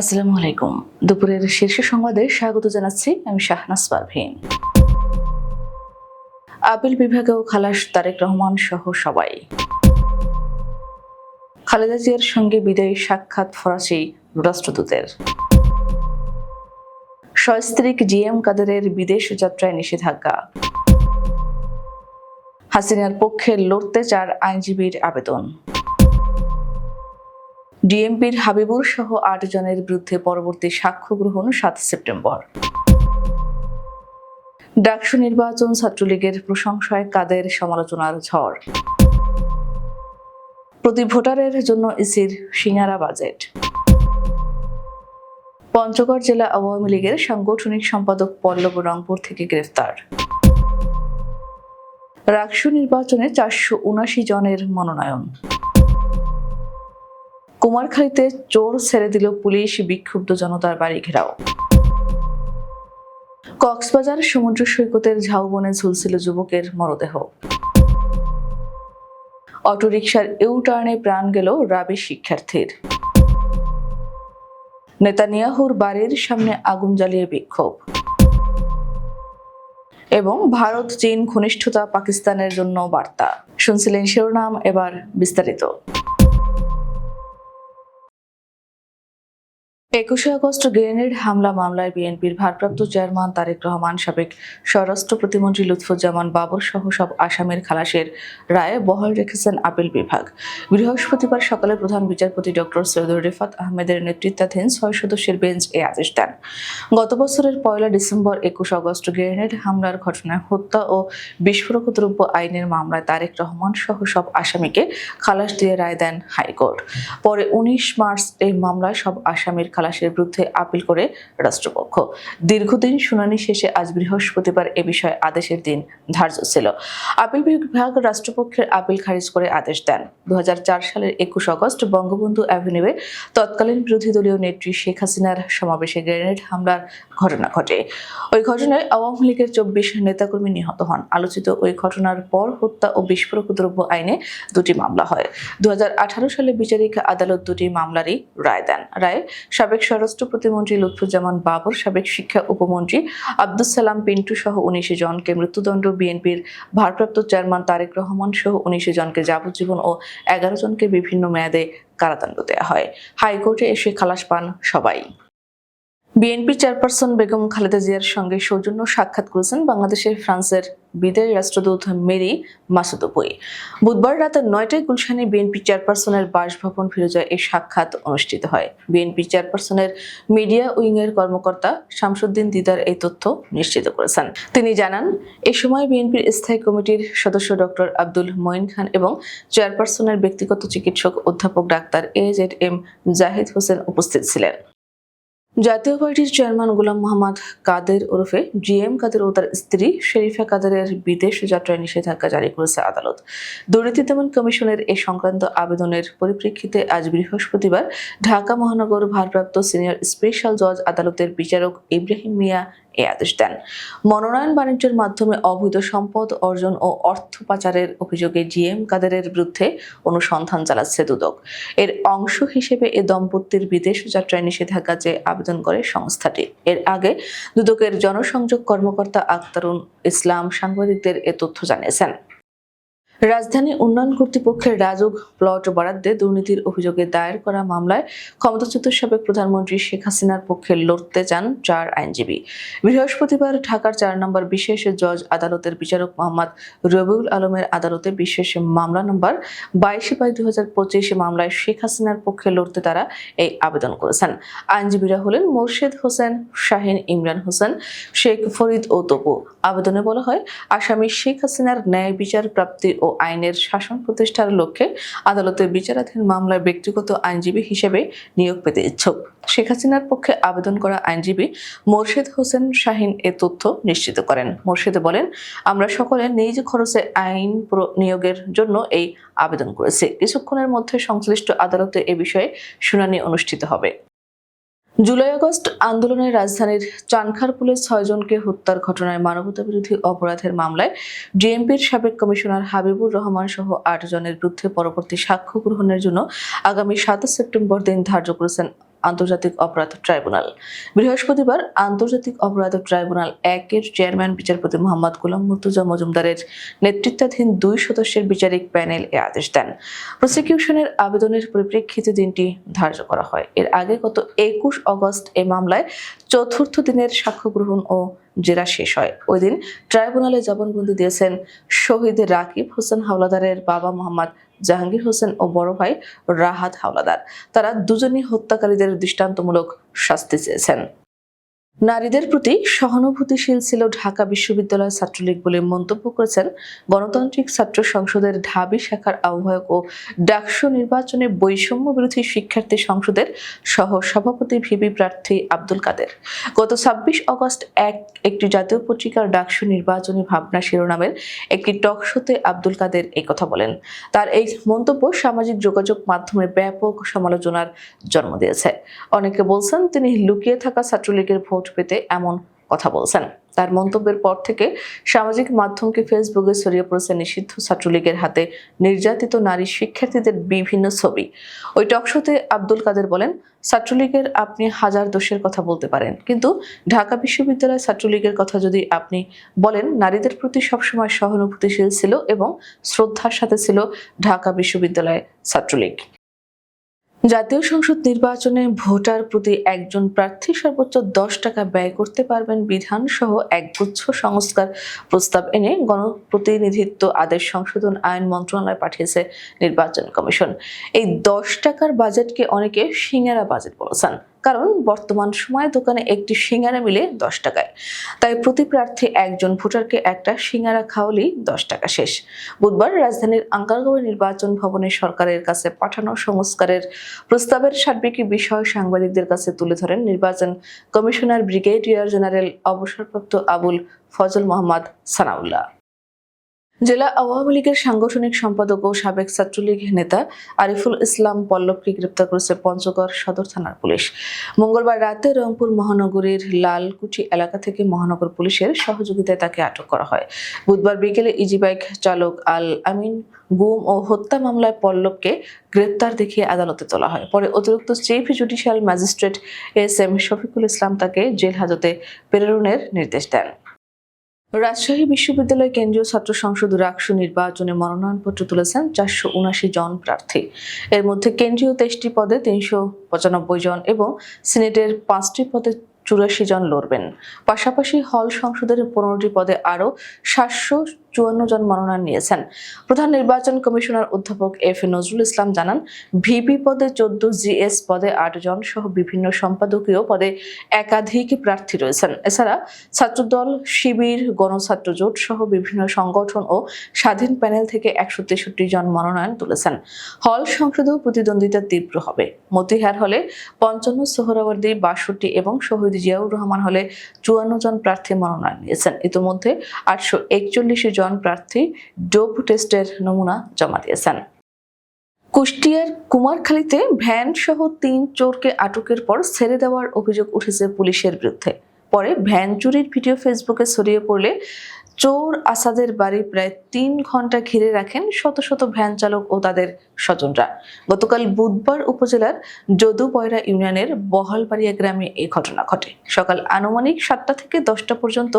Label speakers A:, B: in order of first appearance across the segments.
A: আসসালামু আলাইকুম দুপুরের শীর্ষ সংবাদে স্বাগত জানাচ্ছি আমি শাহনাস পারভীন আপিল বিভাগেও খালাস তারেক রহমান সহ সবাই খালেদা জিয়ার সঙ্গে বিদায়ী সাক্ষাৎ ফরাসি রাষ্ট্রদূতের সস্ত্রীক জি এম কাদেরের বিদেশ যাত্রায় নিষেধাজ্ঞা হাসিনার পক্ষে লড়তে চার আইনজীবীর আবেদন ডিএমপির হাবিবুর সহ আট জনের বিরুদ্ধে পরবর্তী সাক্ষ্য গ্রহণ সাত সেপ্টেম্বর ডাকসু নির্বাচন ছাত্রলীগের প্রশংসায় কাদের সমালোচনার ঝড় প্রতি ভোটারের জন্য ইসির সিঙ্গারা বাজেট পঞ্চগড় জেলা আওয়ামী লীগের সাংগঠনিক সম্পাদক পল্লব রংপুর থেকে গ্রেফতার রাকসু নির্বাচনে চারশো উনাশি জনের মনোনয়ন কুমারখালীতে চোর ছেড়ে দিল পুলিশ বিক্ষুব্ধ জনতার বাড়ি ঘেরাও কক্সবাজার সমুদ্র সৈকতের ঝাউবনে ঝুলছিল যুবকের মরদেহ অটোরিকশার ইউটার্নে প্রাণ গেল রাবি শিক্ষার্থীর নেতানিয়াহুর বাড়ির সামনে আগুন জ্বালিয়ে বিক্ষোভ এবং ভারত চীন ঘনিষ্ঠতা পাকিস্তানের জন্য বার্তা শুনছিলেন শিরোনাম এবার বিস্তারিত
B: একুশে আগস্ট গ্রেনেড হামলা মামলায় বিএনপির ভারপ্রাপ্ত চেয়ারম্যান তারেক রহমান সাবেক স্বরাষ্ট্র প্রতিমন্ত্রী লুৎফুজ্জামান বাবর সহ সব আসামের খালাসের রায়ে বহাল রেখেছেন আপিল বিভাগ বৃহস্পতিবার সকালে প্রধান বিচারপতি ডক্টর সৈয়দুর রেফাত আহমেদের নেতৃত্বাধীন ছয় সদস্যের বেঞ্চ এ আদেশ দেন গত বছরের পয়লা ডিসেম্বর একুশ আগস্ট গ্রেনেড হামলার ঘটনায় হত্যা ও বিস্ফোরক দ্রব্য আইনের মামলায় তারেক রহমান সহ সব আসামিকে খালাস দিয়ে রায় দেন হাইকোর্ট পরে উনিশ মার্চ এই মামলায় সব আসামির খালাস খালাসের বিরুদ্ধে আপিল করে রাষ্ট্রপক্ষ দীর্ঘদিন শুনানি শেষে আজ বৃহস্পতিবার এ বিষয়ে আদেশের দিন ধার্য ছিল আপিল বিভাগ রাষ্ট্রপক্ষের আপিল খারিজ করে আদেশ দেন দু সালের একুশ অগস্ট বঙ্গবন্ধু অ্যাভিনিউয়ে তৎকালীন বিরোধী দলীয় নেত্রী শেখ হাসিনার সমাবেশে গ্রেনেড হামলার ঘটনা ঘটে ওই ঘটনায় আওয়ামী লীগের চব্বিশ নেতাকর্মী নিহত হন আলোচিত ওই ঘটনার পর হত্যা ও বিস্ফোরক দ্রব্য আইনে দুটি মামলা হয় দু সালে বিচারিক আদালত দুটি মামলারই রায় দেন রায় সাবেক সাবেক স্বরাষ্ট্র প্রতিমন্ত্রী লুৎফুজ্জামান বাবর সাবেক শিক্ষা উপমন্ত্রী আব্দুল সালাম পিন্টু সহ উনিশে জনকে মৃত্যুদণ্ড বিএনপির ভারপ্রাপ্ত চেয়ারম্যান তারেক রহমান সহ উনিশে জনকে যাবজ্জীবন ও এগারো জনকে বিভিন্ন মেয়াদে কারাদণ্ড দেওয়া হয় হাইকোর্টে এসে খালাস পান সবাই বিএনপি চেয়ারপারসন বেগম খালেদা জিয়ার সঙ্গে সৌজন্য সাক্ষাৎ করেছেন বাংলাদেশের ফ্রান্সের বিদেশ রাষ্ট্রদূত মেরি মাসুদপুই বুধবার রাত নয়টায় গুলশানে বিএনপি চেয়ারপারসনের বাসভবন যায় এই সাক্ষাৎ অনুষ্ঠিত হয় বিএনপি চেয়ারপারসনের মিডিয়া উইংয়ের কর্মকর্তা শামসুদ্দিন দিদার এই তথ্য নিশ্চিত করেছেন তিনি জানান এ সময় বিএনপির স্থায়ী কমিটির সদস্য ডক্টর আব্দুল মঈন খান এবং চেয়ারপারসনের ব্যক্তিগত চিকিৎসক অধ্যাপক doctor A Z M Zahid Hossain উপস্থিত ছিলেন জাতীয় পার্টির চেয়ারম্যান গোলাম মোহাম্মদ কাদের ওরফে জিএম কাদের ও তার স্ত্রী শরীফা কাদেরের বিদেশ যাত্রায় নিষেধাজ্ঞা জারি করেছে আদালত দুর্নীতি দমন কমিশনের এ সংক্রান্ত আবেদনের পরিপ্রেক্ষিতে আজ বৃহস্পতিবার ঢাকা মহানগর ভারপ্রাপ্ত সিনিয়র স্পেশাল জজ আদালতের বিচারক ইব্রাহিম মিয়া এ আদেশ দেন মনোনয়ন বাণিজ্যের মাধ্যমে অবৈধ সম্পদ অর্জন ও অর্থ পাচারের অভিযোগে জিএম কাদেরের বিরুদ্ধে অনুসন্ধান চালাচ্ছে দুদক এর অংশ হিসেবে এ দম্পতির বিদেশ যাত্রায় নিষেধাজ্ঞা যে আবেদন করে সংস্থাটি এর আগে দুদকের জনসংযোগ কর্মকর্তা আক্তারুন ইসলাম সাংবাদিকদের এ তথ্য জানিয়েছেন রাজধানী উন্নয়ন কর্তৃপক্ষের রাজক প্লট বরাদ্দে দুর্নীতির অভিযোগে দায়ের করা মামলায় ক্ষমতাচ্যুত সাবেক প্রধানমন্ত্রী শেখ হাসিনার পক্ষে লড়তে চান চার আইনজীবী বৃহস্পতিবার ঢাকার চার নম্বর বিশেষ জজ আদালতের বিচারক মোহাম্মদ রবিউল আলমের আদালতে বিশেষ মামলা নম্বর বাইশে বাই দুই হাজার পঁচিশে মামলায় শেখ হাসিনার পক্ষে লড়তে তারা এই আবেদন করেছেন আইনজীবীরা হলেন মোর্শেদ হোসেন শাহিন ইমরান হোসেন শেখ ফরিদ ও তপু আবেদনে বলা হয় আসামি শেখ হাসিনার ন্যায় বিচার প্রাপ্তি ও আইনের শাসন প্রতিষ্ঠার লক্ষ্যে আদালতের বিচারাধীন মামলার ব্যক্তিগত আইনজীবী হিসেবে নিয়োগ পেতে ইচ্ছুক শেখ হাসিনার পক্ষে আবেদন করা আইনজীবী মোর্শেদ হোসেন শাহিন এ তথ্য নিশ্চিত করেন মোর্শেদে বলেন আমরা সকলে নিজ খরচে আইন নিয়োগের জন্য এই আবেদন করেছি কিছুক্ষণের মধ্যে সংশ্লিষ্ট আদালতে এ বিষয়ে শুনানি অনুষ্ঠিত হবে জুলাই আগস্ট আন্দোলনে রাজধানীর চানখারপুলে ছয়জনকে হত্যার ঘটনায় মানবতা বিরোধী অপরাধের মামলায় ডিএমপির সাবেক কমিশনার হাবিবুর রহমান সহ আট জনের বিরুদ্ধে পরবর্তী সাক্ষ্য গ্রহণের জন্য আগামী সাতাশ সেপ্টেম্বর দিন ধার্য করেছেন আন্তর্জাতিক অপরাধ ট্রাইব্যুনাল বৃহস্পতিবার আন্তর্জাতিক অপরাধ ট্রাইব্যুনাল একের চেয়ারম্যান বিচারপতি মোহাম্মদ গোলাম মুর্তুজা মজুমদারের নেতৃত্বাধীন দুই সদস্যের বিচারিক প্যানেল এ আদেশ দেন প্রসিকিউশনের আবেদনের পরিপ্রেক্ষিতে দিনটি ধার্য করা হয় এর আগে গত একুশ অগস্ট এ মামলায় চতুর্থ দিনের সাক্ষ্য গ্রহণ ও জেরা শেষ হয় ওই দিন ট্রাইব্যুনালে জবানবন্দি দিয়েছেন শহীদ রাকিব হোসেন হাওলাদারের বাবা মোহাম্মদ জাহাঙ্গীর হোসেন ও বড় ভাই রাহাত হাওলাদার তারা দুজনই হত্যাকারীদের দৃষ্টান্তমূলক শাস্তি চেয়েছেন নারীদের প্রতি সহানুভূতিশীল ছিল ঢাকা বিশ্ববিদ্যালয় ছাত্রলীগ বলে মন্তব্য করেছেন গণতান্ত্রিক ছাত্র সংসদের ঢাবি শাখার আহ্বায়ক ও ডাকসু নির্বাচনে বৈষম্য বিরোধী শিক্ষার্থী সংসদের সহ সভাপতি ভিবি প্রার্থী আব্দুল কাদের গত ছাব্বিশ অগস্ট এক একটি জাতীয় পত্রিকার ডাকসু নির্বাচনী ভাবনা শিরোনামের একটি টকশোতে আব্দুল কাদের এই কথা বলেন তার এই মন্তব্য সামাজিক যোগাযোগ মাধ্যমে ব্যাপক সমালোচনার জন্ম দিয়েছে অনেকে বলছেন তিনি লুকিয়ে থাকা ছাত্রলীগের ভোট ভোট পেতে এমন কথা বলছেন তার মন্তব্যের পর থেকে সামাজিক মাধ্যমকে ফেসবুকে ছড়িয়ে পড়েছে নিষিদ্ধ ছাত্রলীগের হাতে নির্যাতিত নারী শিক্ষার্থীদের বিভিন্ন ছবি ওই টকশোতে আব্দুল কাদের বলেন ছাত্রলীগের আপনি হাজার দোষের কথা বলতে পারেন কিন্তু ঢাকা বিশ্ববিদ্যালয় ছাত্রলীগের কথা যদি আপনি বলেন নারীদের প্রতি সবসময় সহানুভূতিশীল ছিল এবং শ্রদ্ধার সাথে ছিল ঢাকা বিশ্ববিদ্যালয় ছাত্রলীগ জাতীয় সংসদ নির্বাচনে ভোটার প্রতি একজন প্রার্থী সর্বোচ্চ দশ টাকা ব্যয় করতে পারবেন বিধানসহ একগুচ্ছ সংস্কার প্রস্তাব এনে গণপ্রতিনিধিত্ব আদেশ সংশোধন আইন মন্ত্রণালয় পাঠিয়েছে নির্বাচন কমিশন এই দশ টাকার বাজেটকে অনেকে সিঙ্গারা বাজেট বলেছেন কারণ বর্তমান সময়ে দোকানে একটি সিঙ্গারা মিলে দশ টাকায় তাই প্রতি প্রার্থী একজন ভোটারকে একটা সিঙ্গারা খাওয়ালেই দশ টাকা শেষ বুধবার রাজধানীর আঙ্কারগাঁও নির্বাচন ভবনে সরকারের কাছে পাঠানো সংস্কারের প্রস্তাবের সার্বিক বিষয় সাংবাদিকদের কাছে তুলে ধরেন নির্বাচন কমিশনার ব্রিগেডিয়ার জেনারেল অবসরপ্রাপ্ত আবুল ফজল মোহাম্মদ সানাউল্লাহ জেলা আওয়ামী লীগের সাংগঠনিক সম্পাদক ও সাবেক ছাত্রলীগ নেতা আরিফুল ইসলাম পল্লবকে গ্রেপ্তার করেছে পঞ্চগড় সদর থানার পুলিশ মঙ্গলবার রাতে রংপুর মহানগরীর লালকুচি এলাকা থেকে মহানগর পুলিশের সহযোগিতায় তাকে আটক করা হয় বুধবার বিকেলে ইজিবাইক চালক আল আমিন গুম ও হত্যা মামলায় পল্লবকে গ্রেপ্তার দেখিয়ে আদালতে তোলা হয় পরে অতিরিক্ত chief judicial magistrate S M Shafiqul Islam তাকে জেল হাজতে প্রেরণের নির্দেশ দেন রাজশাহী বিশ্ববিদ্যালয় কেন্দ্রীয় ছাত্র সংসদ রাকসু নির্বাচনে মনোনয়নপত্র তুলেছেন চারশো উনাশি জন প্রার্থী এর মধ্যে কেন্দ্রীয় তেইশটি পদে তিনশো পঁচানব্বই জন এবং সিনেটের পাঁচটি পদে চুরাশি জন লড়বেন পাশাপাশি হল সংসদের পনেরোটি পদে আরও সাতশো চুয়ান্ন জন মনোনয়ন নিয়েছেন প্রধান নির্বাচন কমিশনার অধ্যাপক এফ নজরুল ইসলাম জানান ভিপি পদে চোদ্দ জিএস পদে আট জন সহ বিভিন্ন সম্পাদকীয় পদে একাধিক প্রার্থী রয়েছেন এছাড়া ছাত্রদল শিবির গণছাত্র জোট সহ বিভিন্ন সংগঠন ও স্বাধীন প্যানেল থেকে একশো তেষট্টি জন মনোনয়ন তুলেছেন হল সংসদেও প্রতিদ্বন্দ্বিতা তীব্র হবে মতিহার হলে পঞ্চান্ন সোহরাওয়ার্দী বাষট্টি এবং শহীদ জিয়াউর রহমান হলে চুয়ান্ন জন প্রার্থী মনোনয়ন নিয়েছেন ইতোমধ্যে আটশো একচল্লিশ জন জন প্রার্থী ডোপ টেস্টের নমুনা জমা দিয়েছেন কুষ্টিয়ার কুমারখালীতে ভ্যান সহ তিন চোরকে আটকের পর ছেড়ে দেওয়ার অভিযোগ উঠেছে পুলিশের বিরুদ্ধে পরে ভ্যান চুরির ভিডিও ফেসবুকে ছড়িয়ে পড়লে চোর আসাদের বাড়ি প্রায় তিন ঘন্টা ঘিরে রাখেন শত শত ভ্যান চালক ও তাদের স্বজনরা গতকাল বুধবার উপজেলার যদুপয়রা ইউনিয়নের বহালবাড়িয়া গ্রামে এই ঘটনা ঘটে সকাল আনুমানিক সাতটা থেকে দশটা পর্যন্ত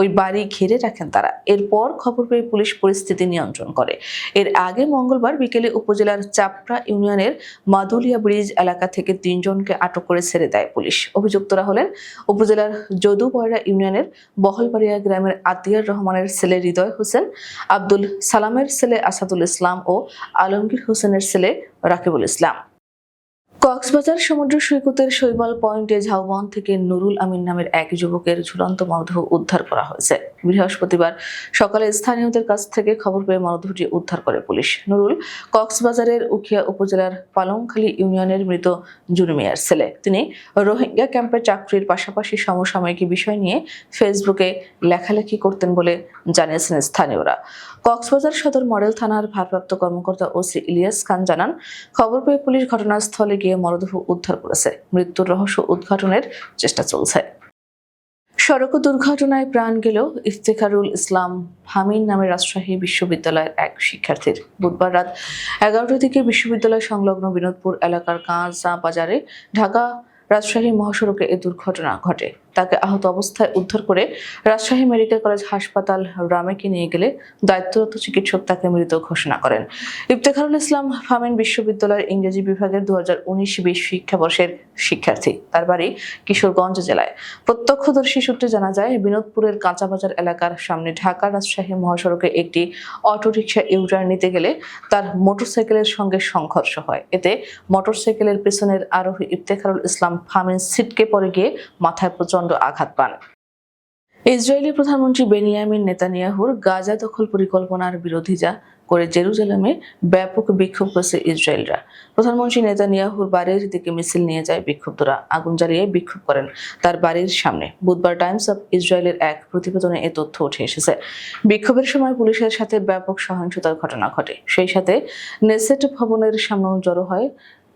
B: ওই বাড়ি ঘিরে রাখেন তারা এরপর খবর পেয়ে পুলিশ পরিস্থিতি নিয়ন্ত্রণ করে এর আগে মঙ্গলবার বিকেলে উপজেলার চাপড়া ইউনিয়নের মাদুলিয়া ব্রিজ এলাকা থেকে তিনজনকে আটক করে ছেড়ে দেয় পুলিশ অভিযুক্তরা হলেন উপজেলার যদুপয়রা ইউনিয়নের বহলবাড়িয়া গ্রামের আতিয়ার রহমানের ছেলে হৃদয় হোসেন আব্দুল সালামের ছেলে আসাদুল ইসলাম ও আলমগীর হোসেন হোসেনের ছেলে রাকিবুল ইসলাম কক্সবাজার সমুদ্র সৈকতের শৈবাল পয়েন্টে ঝাউবন থেকে নুরুল আমিন নামের এক যুবকের ঝুলন্ত মরদেহ উদ্ধার করা হয়েছে বৃহস্পতিবার সকালে স্থানীয়দের কাছ থেকে খবর পেয়ে মরদেহটি উদ্ধার করে পুলিশ নুরুল কক্সবাজারের উখিয়া উপজেলার পালংখালী ইউনিয়নের মৃত জুনুমিয়ার ছেলে তিনি রোহিঙ্গা ক্যাম্পে চাকরির পাশাপাশি সমসাময়িক বিষয় নিয়ে ফেসবুকে লেখালেখি করতেন বলে জানিয়েছেন স্থানীয়রা কক্সবাজার সদর মডেল থানার ভারপ্রাপ্ত কর্মকর্তা ওসি ইলিয়াস খান জানান খবর পেয়ে পুলিশ ঘটনাস্থলে গিয়ে মরদেহ উদ্ধার করেছে মৃত্যুর রহস্য উদ্ঘাটনের চেষ্টা চলছে সড়ক দুর্ঘটনায় প্রাণ গেল ইফতেখারুল ইসলাম হামিন নামে রাজশাহী বিশ্ববিদ্যালয়ের এক শিক্ষার্থীর বুধবার রাত এগারোটা থেকে বিশ্ববিদ্যালয় সংলগ্ন বিনোদপুর এলাকার কাঁচা বাজারে ঢাকা রাজশাহী মহাসড়কে এ দুর্ঘটনা ঘটে তাকে আহত অবস্থায় উদ্ধার করে রাজশাহী মেডিকেল কলেজ হাসপাতাল রামেকে নিয়ে গেলে দায়িত্বরত চিকিৎসক তাকে মৃত ঘোষণা করেন ইফতেখারুল ইসলাম ফামিন বিশ্ববিদ্যালয়ের ইংরেজি বিভাগের দু হাজার উনিশ বিশ শিক্ষাবর্ষের শিক্ষার্থী তার বাড়ি কিশোরগঞ্জ জেলায় প্রত্যক্ষদর্শী সূত্রে জানা যায় বিনোদপুরের কাঁচাবাজার এলাকার সামনে ঢাকা রাজশাহী মহাসড়কে একটি অটোরিকশা ইউটার নিতে গেলে তার মোটরসাইকেলের সঙ্গে সংঘর্ষ হয় এতে মোটরসাইকেলের পেছনের আরোহী ইফতেখারুল ইসলাম ফামিন সিটকে পড়ে গিয়ে মাথায় প্রচন্ড প্রচণ্ড আঘাত পান ইসরায়েলি প্রধানমন্ত্রী বেনিয়ামিন নেতানিয়াহুর গাজা দখল পরিকল্পনার বিরোধী যা করে জেরুজালেমে ব্যাপক বিক্ষোভ করছে ইসরায়েলরা প্রধানমন্ত্রী নেতানিয়াহুর বাড়ির দিকে মিছিল নিয়ে যায় বিক্ষুব্ধরা আগুন জ্বালিয়ে বিক্ষোভ করেন তার বাড়ির সামনে বুধবার টাইমস অব ইসরায়েলের এক প্রতিবেদনে এ তথ্য উঠে এসেছে বিক্ষোভের সময় পুলিশের সাথে ব্যাপক সহিংসতার ঘটনা ঘটে সেই সাথে নেসেট ভবনের সামনেও জড়ো হয়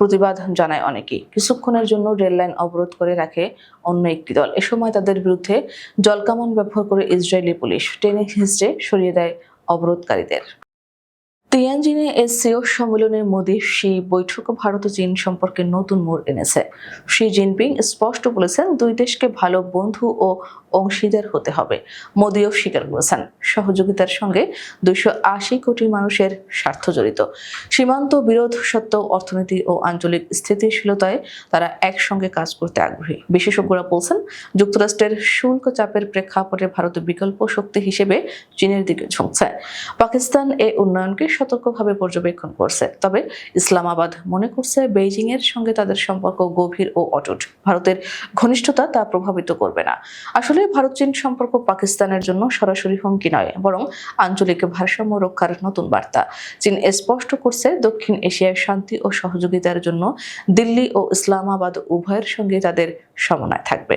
B: প্রতিবাদ জানায় অনেকেই কিছুক্ষণের জন্য রেললাইন অবরোধ করে রাখে অন্য একটি দল এ সময় তাদের বিরুদ্ধে জলকামন ব্যবহার করে ইসরায়েলি পুলিশ ট্রেনে হিসড়ে সরিয়ে দেয় অবরোধকারীদের তিয়ানজিনে এসসিও সম্মেলনের মোদীর সেই বৈঠক ভারত চীন সম্পর্কে নতুন মোড় এনেছে শি জিনপিং স্পষ্ট বলেছেন দুই দেশকে ভালো বন্ধু ও অংশীদার হতে হবে মোদীও স্বীকার করেছেন সহযোগিতার সঙ্গে দুশো আশি কোটি মানুষের স্বার্থ জড়িত সীমান্ত বিরোধ সত্ত্বেও অর্থনীতি ও আঞ্চলিক স্থিতিশীলতায় তারা একসঙ্গে কাজ করতে আগ্রহী বিশেষজ্ঞরা বলছেন যুক্তরাষ্ট্রের শুল্ক চাপের প্রেক্ষাপটে ভারত বিকল্প শক্তি হিসেবে চীনের দিকে ঝুঁকছে পাকিস্তান এ উন্নয়নকে সতর্কভাবে পর্যবেক্ষণ করছে তবে ইসলামাবাদ মনে করছে বেইজিং এর সঙ্গে তাদের সম্পর্ক গভীর ও অটুট ভারতের ঘনিষ্ঠতা তা প্রভাবিত করবে না আসলে ভারত চীন সম্পর্ক পাকিস্তানের জন্য সরাসরি হুমকি নয় বরং আঞ্চলিক ভারসাম্য রক্ষার নতুন বার্তা চীন স্পষ্ট করছে দক্ষিণ এশিয়ায় শান্তি ও সহযোগিতার জন্য দিল্লি ও ইসলামাবাদ উভয়ের সঙ্গে তাদের সমন্বয় থাকবে